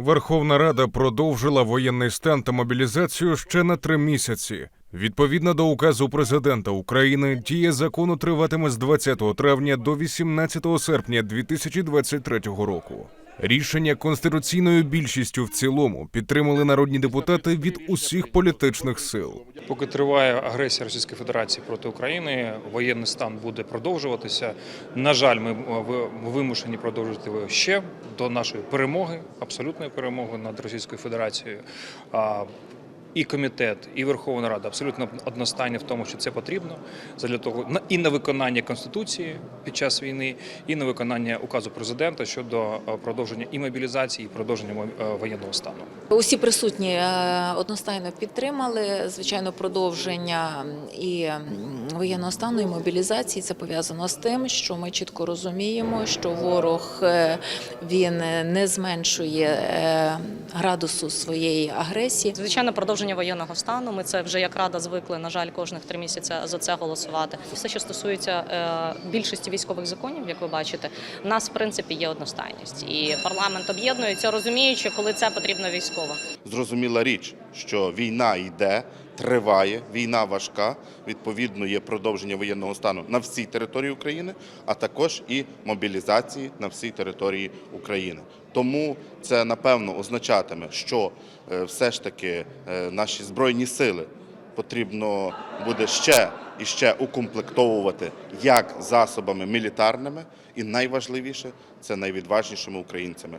Верховна Рада продовжила воєнний стан та мобілізацію ще на три місяці. Відповідно до указу президента України, дія закону триватиме з 20 травня до 18 серпня 2023 року. Рішення конституційною більшістю в цілому підтримали народні депутати від усіх політичних сил. Поки триває агресія Російської Федерації проти України, воєнний стан буде продовжуватися. На жаль, ми е, вимушені продовжити його ще до нашої перемоги, абсолютної перемоги над Російською Федерацією. І комітет, і Верховна Рада абсолютно одностайні в тому, що це потрібно для того на- і на виконання конституції під час війни, і на виконання указу президента щодо е, продовження і мобілізації, і продовження е, воєнного стану. Усі присутні е, одностайно підтримали звичайно продовження і воєнного стану і мобілізації. Це пов'язано з тим, що ми чітко розуміємо, що ворог він не зменшує градусу своєї агресії. Звичайно, продовження воєнного стану. Ми це вже як рада звикли, на жаль, кожних три місяці за це голосувати. Все, що стосується е, більшості військових законів, як ви бачите, в нас в принципі є одностайність, і парламент об'єднується, розуміючи, коли це потрібно військовим. Зрозуміла річ, що війна йде, триває, війна важка. Відповідно, є продовження воєнного стану на всій території України, а також і мобілізації на всій території України. Тому це напевно означатиме, що е, все ж таки е, наші збройні сили потрібно буде ще і ще укомплектовувати як засобами мілітарними, і найважливіше це найвідважнішими українцями.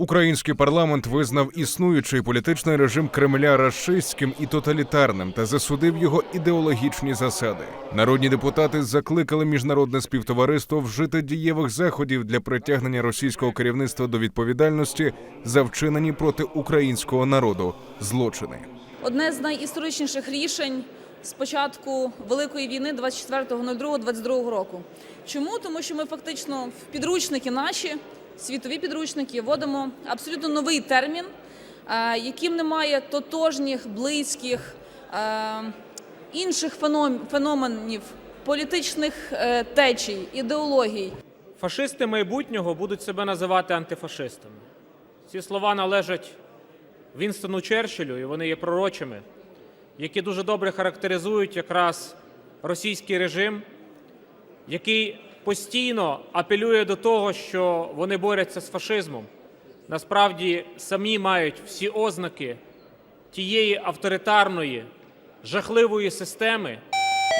Український парламент визнав існуючий політичний режим Кремля рашистським і тоталітарним та засудив його ідеологічні засади. Народні депутати закликали міжнародне співтовариство вжити дієвих заходів для притягнення російського керівництва до відповідальності за вчинені проти українського народу злочини. Одне з найісторичніших рішень з початку Великої війни 24.02.22 року. Чому? Тому що ми фактично в підручники наші, світові підручники, вводимо абсолютно новий термін, е, яким немає тотожніх, близьких, е, інших феноменів, політичних е, течій, ідеологій. Фашисти майбутнього будуть себе називати антифашистами. Ці слова належать Вінстону Черчиллю, і вони є пророчими, які дуже добре характеризують якраз російський режим, який постійно апелює до того, що вони борються з фашизмом. Насправді самі мають всі ознаки тієї авторитарної, жахливої системи,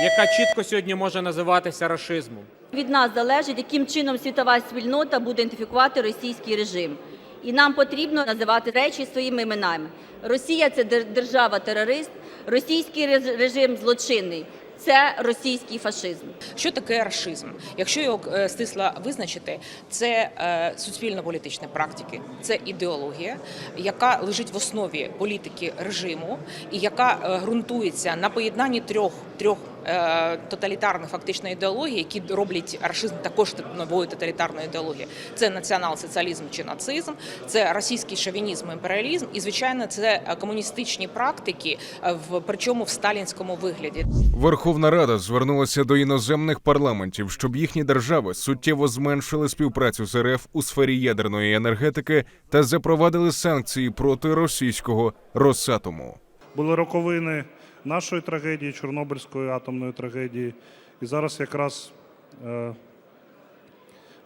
яка чітко сьогодні може називатися рашизмом. Від нас залежить, яким чином світова спільнота буде ідентифікувати російський режим. І нам потрібно називати речі своїми іменами. Росія це дер- держава-терорист, російський режим злочинний. Це російський фашизм. Що таке рашизм? Якщо його стисла стисло визначити, це е, суспільно-політичні практики, це ідеологія, яка лежить в основі політики режиму і яка е, ґрунтується на поєднанні трьох трьох е, тоталітарних фактично ідеологій, які роблять рашизм також новою тоталітарною ідеологією. Це націонал-соціалізм чи нацизм, це російський шовінізм, імперіалізм, і звичайно, це е, комуністичні практики, е, в причому в сталінському вигляді. Верховна Рада звернулася до іноземних парламентів, щоб їхні держави суттєво зменшили співпрацю з РФ у сфері ядерної енергетики та запровадили санкції проти російського Росатому. були роковини нашої трагедії, Чорнобильської атомної трагедії. І зараз якраз е,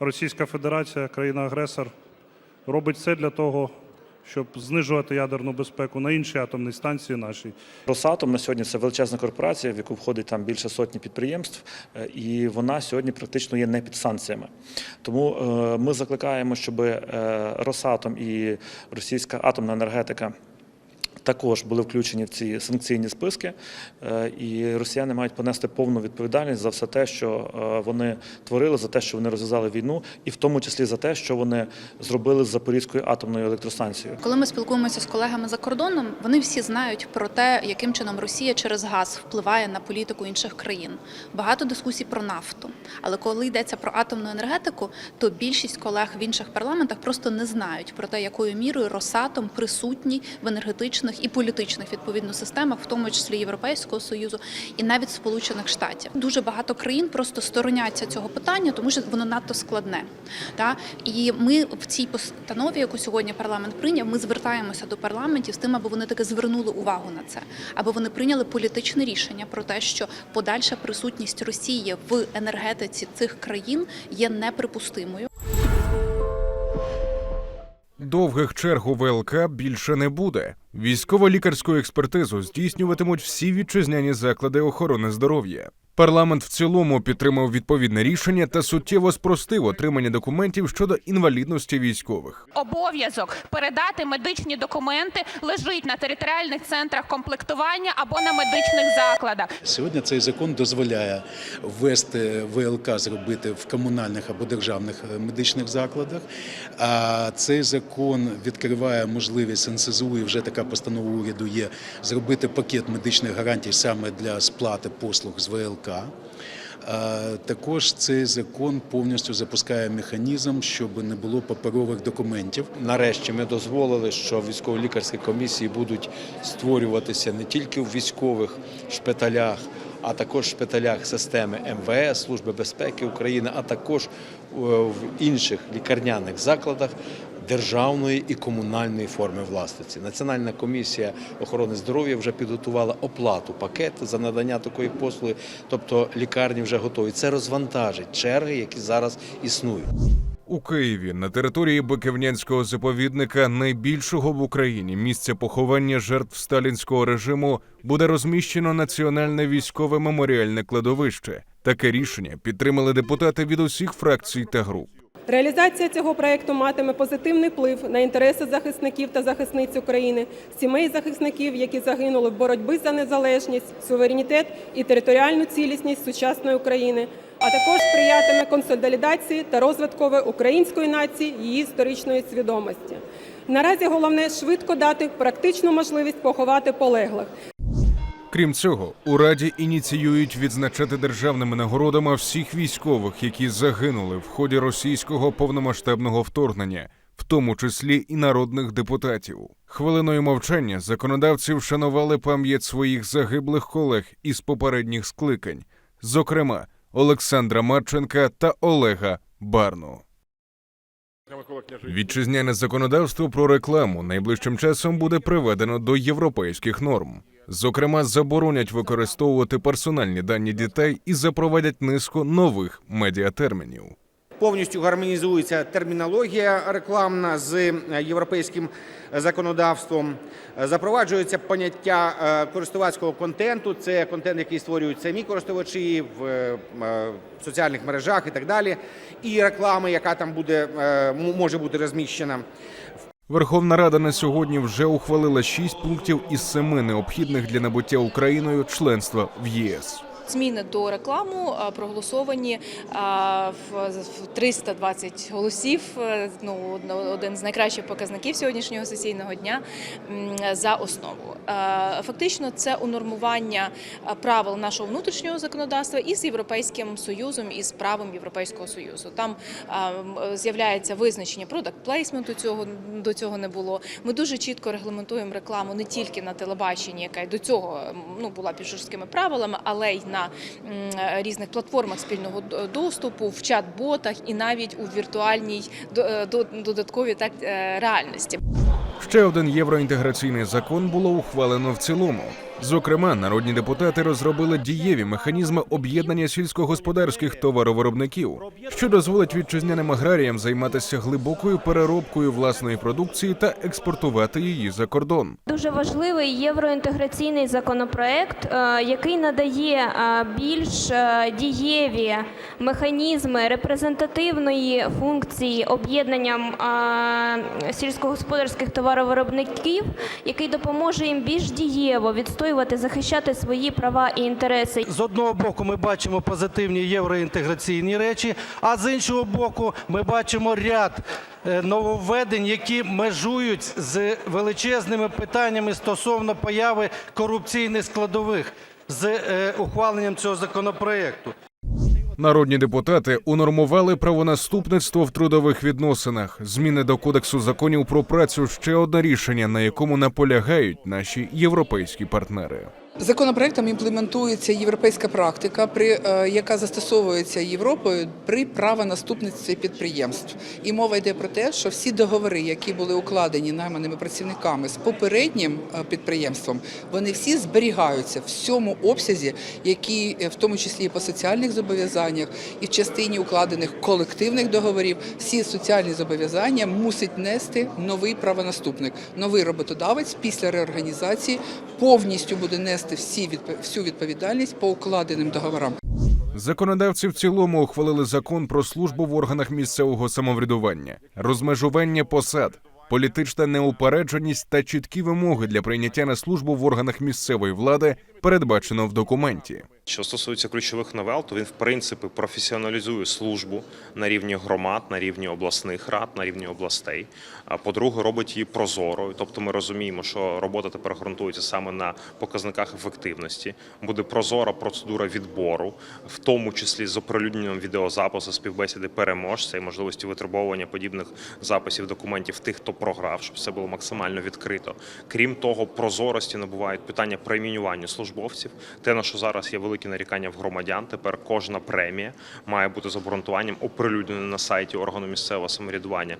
Російська Федерація, країна-агресор, робить все для того, щоб знижувати ядерну безпеку на іншій атомній станції нашій. Росатом на сьогодні це величезна корпорація, в яку входить там більше сотні підприємств, е, і вона сьогодні практично є не під санкціями. Тому е, ми закликаємо, щоб Росатом і російська атомна енергетика. Також були включені в ці санкційні списки, е, і росіяни мають понести повну відповідальність за все те, що е, вони творили, за те, що вони розв'язали війну, і в тому числі за те, що вони зробили з Запорізькою атомною електростанцією. Коли ми спілкуємося з колегами за кордоном, вони всі знають про те, яким чином Росія через газ впливає на політику інших країн. Багато дискусій про нафту. Але коли йдеться про атомну енергетику, то більшість колег в інших парламентах просто не знають про те, якою мірою Росатом присутній в енергетичних міжнародних і політичних відповідно системах, в тому числі Європейського союзу і навіть Сполучених Штатів. Дуже багато країн просто стороняться цього питання, тому що воно надто складне. Та і ми в цій постанові, яку сьогодні парламент прийняв, ми звертаємося до парламентів з тим, аби вони таки звернули увагу на це, аби вони прийняли політичне рішення про те, що подальша присутність Росії в енергетиці цих країн є неприпустимою. Довгих черг у ВЛК більше не буде. Військово-лікарську експертизу здійснюватимуть всі вітчизняні заклади охорони здоров'я. Парламент в цілому підтримав відповідне рішення та суттєво спростив отримання документів щодо інвалідності військових. Обов'язок передати медичні документи лежить на територіальних центрах комплектування або на медичних закладах. Сьогодні цей закон дозволяє ввести ВЛК зробити в комунальних або державних е, медичних закладах. А цей закон відкриває можливість НСЗУ, і вже така постанова уряду є, зробити пакет медичних гарантій саме для сплати послуг з ВЛК. А Також цей закон повністю запускає механізм, щоб не було паперових документів. Нарешті ми дозволили, що військово-лікарські комісії будуть створюватися не тільки в військових шпиталях, а також в шпиталях системи МВС, Служби безпеки України, а також е, в інших лікарняних закладах державної і комунальної форми власності. Національна комісія охорони здоров'я вже підготувала оплату пакет за надання такої послуги, тобто лікарні вже готові. Це розвантажить черги, які зараз існують. У Києві на території Биківнянського заповідника, найбільшого в Україні місця поховання жертв сталінського режиму, буде розміщено національне військове меморіальне кладовище. Таке рішення підтримали депутати від усіх фракцій та груп. Реалізація цього проекту матиме позитивний вплив на інтереси захисників та захисниць України, сімей захисників, які загинули в боротьбі за незалежність, суверенітет і територіальну цілісність сучасної України, а також сприятиме консолідації та розвиткові української нації, її історичної свідомості. Наразі головне швидко дати практичну можливість поховати полеглих. Крім цього, у раді ініціюють відзначати державними нагородами всіх військових, які загинули в ході російського повномасштабного вторгнення, в тому числі і народних депутатів. Хвилиною мовчання законодавці вшанували пам'ять своїх загиблих колег із попередніх скликань, зокрема Олександра Марченка та Олега Барну. Вітчизняне законодавство про рекламу найближчим часом буде приведено до європейських норм. Зокрема, заборонять використовувати персональні дані дітей і запровадять низку нових медіатермінів. Повністю гармонізується термінологія рекламна з європейським законодавством. Запроваджується поняття е, користувацького контенту. Це контент, який створюють самі користувачі в е, соціальних мережах і так далі. І реклама, яка там буде е, може бути розміщена. Верховна Рада на сьогодні вже ухвалила шість пунктів із семи необхідних для набуття Україною членства в ЄС. Зміни до рекламу проголосовані в в 320 голосів. е, Ну один з найкращих показників сьогоднішнього сесійного дня за основу. Е, Фактично, це унормування правил нашого внутрішнього законодавства із європейським союзом і з правом Європейського союзу. Там з'являється визначення product placement, Цього до цього не було. Ми дуже чітко регламентуємо рекламу не тільки на телебаченні, яка й до цього ну була під жорсткими правилами, але й на різних платформах спільного доступу, в чат-ботах і навіть у віртуальній е, до- додатковій так е, реальності. Ще один євроінтеграційний закон було ухвалено в цілому. Зокрема, народні депутати розробили дієві механізми об'єднання сільськогосподарських товаровиробників, що дозволить вітчизняним аграріям займатися глибокою переробкою власної продукції та експортувати її за кордон. Дуже важливий євроінтеграційний законопроект, е, який надає е, більш е, дієві механізми репрезентативної функції об'єднанням сільськогосподарських товаровиробників, який допоможе їм більш дієво відстоювати, захищати свої права і інтереси. З одного боку, ми бачимо позитивні євроінтеграційні речі, а з іншого боку, ми бачимо ряд е, нововведень, які межують з величезними питаннями стосовно появи корупційних складових з е, ухваленням цього законопроекту. Народні депутати унормували правонаступництво в трудових відносинах. Зміни до кодексу законів про працю ще одне рішення, на якому наполягають наші європейські партнери. Законопроектом імплементується європейська практика, при е, яка застосовується Європою при правонаступництві підприємств. І мова йде про те, що всі договори, які були укладені найманими працівниками з попереднім е, підприємством, вони всі зберігаються в всьому обсязі, який е, в тому числі і по соціальних зобов'язаннях, і в частині укладених колективних договорів, всі соціальні зобов'язання мусить нести новий правонаступник, новий роботодавець після реорганізації повністю буде нести всі відп- всю відповідальність по укладеним договорам. Законодавці в цілому ухвалили закон про службу в органах місцевого самоврядування, розмежування посад, політична неупередженість та чіткі вимоги для прийняття на службу в органах місцевої влади передбачено в документі. Що стосується ключових новел, то він в принципі професіоналізує службу на рівні громад, на рівні обласних рад, на рівні областей. А по-друге, робить її прозорою. Тобто ми розуміємо, що робота тепер ґрунтується саме на показниках ефективності. Буде прозора процедура відбору, в тому числі з оприлюдненням відеозапису співбесіди переможця і можливості витребовування подібних записів документів тих, хто програв, щоб все було максимально відкрито. Крім того, прозорості набувають питання преміювання службовців. Те, на що зараз є великі нарікання в громадян. Тепер кожна премія має бути з обґрунтуванням оприлюднена на сайті органу місцевого самоврядування.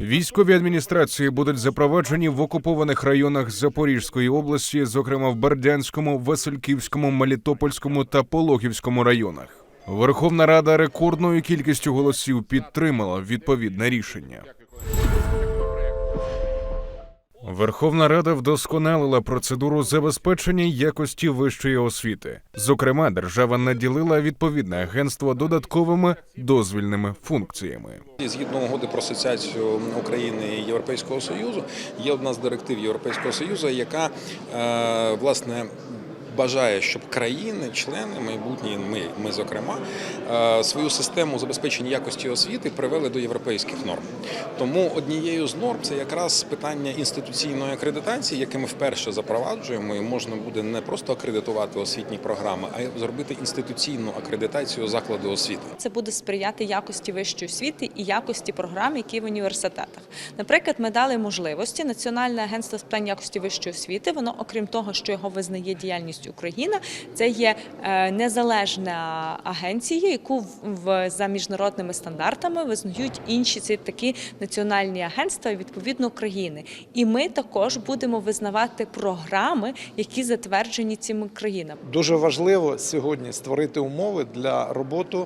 Військові адміністрації будуть запроваджені в окупованих районах Запорізької області, зокрема в Бердянському, Васильківському, Мелітопольському та Пологівському районах. Верховна Рада рекордною кількістю голосів підтримала відповідне рішення. Верховна Рада вдосконалила процедуру забезпечення якості вищої освіти. Зокрема, держава наділила відповідне агентство додатковими дозвільними функціями. Згідно угоди про асоціацію України і Європейського Союзу, є одна з директив Європейського Союзу, яка е, власне. Бажає, щоб країни, члени майбутні, ми, ми зокрема, е, свою систему забезпечення якості освіти привели до європейських норм. Тому однією з норм це якраз питання інституційної акредитації, яке ми вперше запроваджуємо, і можна буде не просто акредитувати освітні програми, а й зробити інституційну акредитацію закладу освіти. Це буде сприяти якості вищої освіти і якості програм, які в університетах. Наприклад, ми дали можливості Національне агентство з питань якості вищої освіти. Воно, окрім того, що його визнає діяльність Україна, це є е, незалежна агенція, яку в- за міжнародними стандартами визнають інші ці такі національні агентства відповідно країни. І ми також будемо визнавати програми, які затверджені цими країнами. Дуже важливо сьогодні створити умови для роботи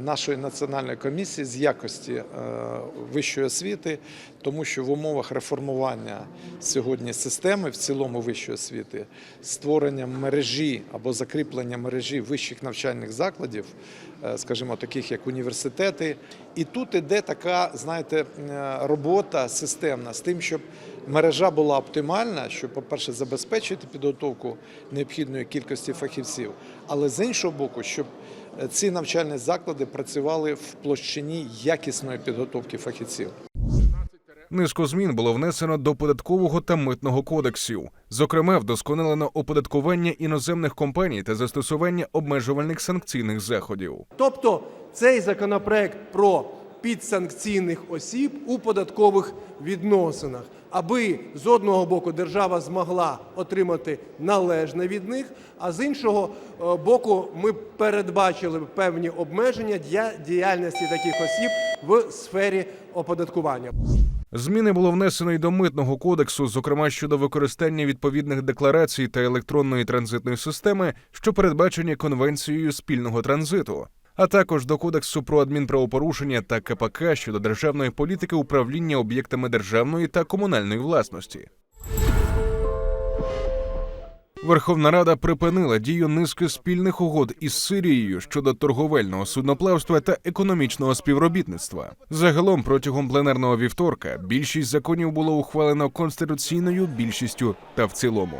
нашої національної комісії з якості е, вищої освіти, тому що в умовах реформування сьогодні системи в цілому вищої освіти, створення мережі або закріплення мережі вищих навчальних закладів, е, скажімо, таких як університети, і тут іде така, знаєте, е, робота системна з тим, щоб мережа була оптимальна, щоб, по-перше, забезпечити підготовку необхідної кількості фахівців, але з іншого боку, щоб е, ці навчальні заклади працювали в площині якісної підготовки фахівців. Низку змін було внесено до податкового та митного кодексів. Зокрема, вдосконалено оподаткування іноземних компаній та застосування обмежувальних санкційних заходів. Тобто цей законопроект про підсанкційних осіб у податкових відносинах, аби з одного боку держава змогла отримати належне від них, а з іншого е, боку ми передбачили певні обмеження для діяльності таких осіб в сфері оподаткування. Зміни було внесено й до митного кодексу, зокрема щодо використання відповідних декларацій та електронної транзитної системи, що передбачені конвенцією спільного транзиту, а також до кодексу про адмінправопорушення та КПК щодо державної політики управління об'єктами державної та комунальної власності. Верховна Рада припинила дію низки спільних угод із Сирією щодо торговельного судноплавства та економічного співробітництва. Загалом протягом пленарного вівторка більшість законів було ухвалено конституційною більшістю та в цілому.